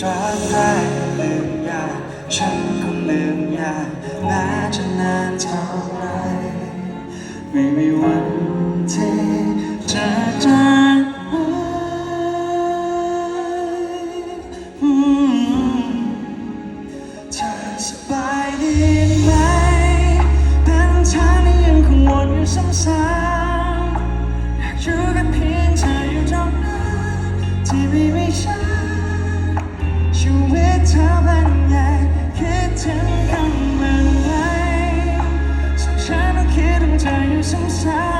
ตรากแรกลืมยากฉันก็ลืมยากแม้จะนานเท่าไรไม่มีวัน and shine.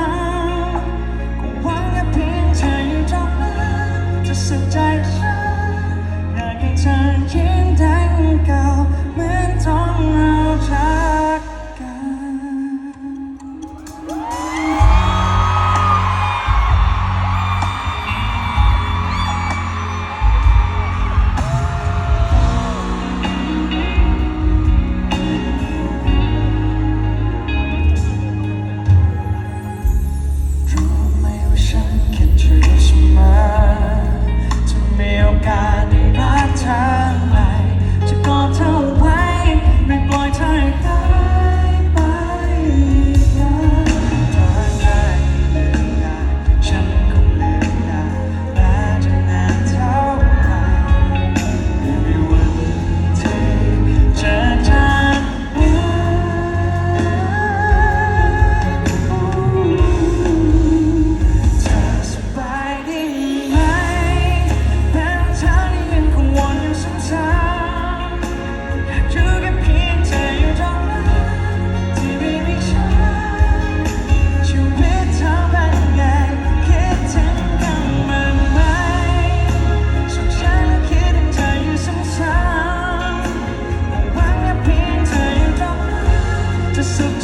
การได้รักเธอ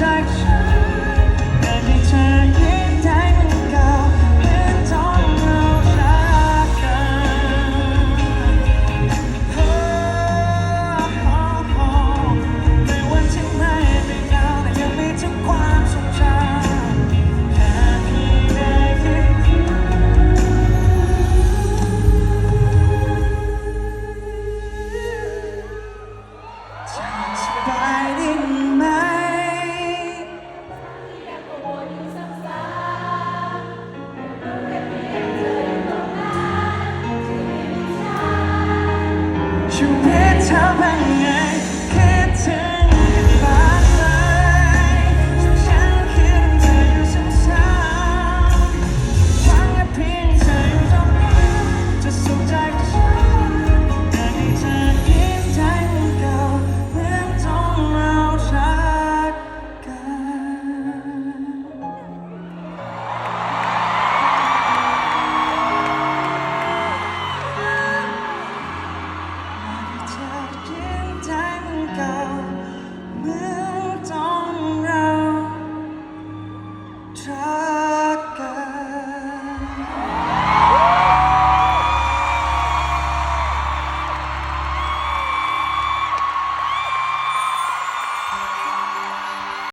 touch. time try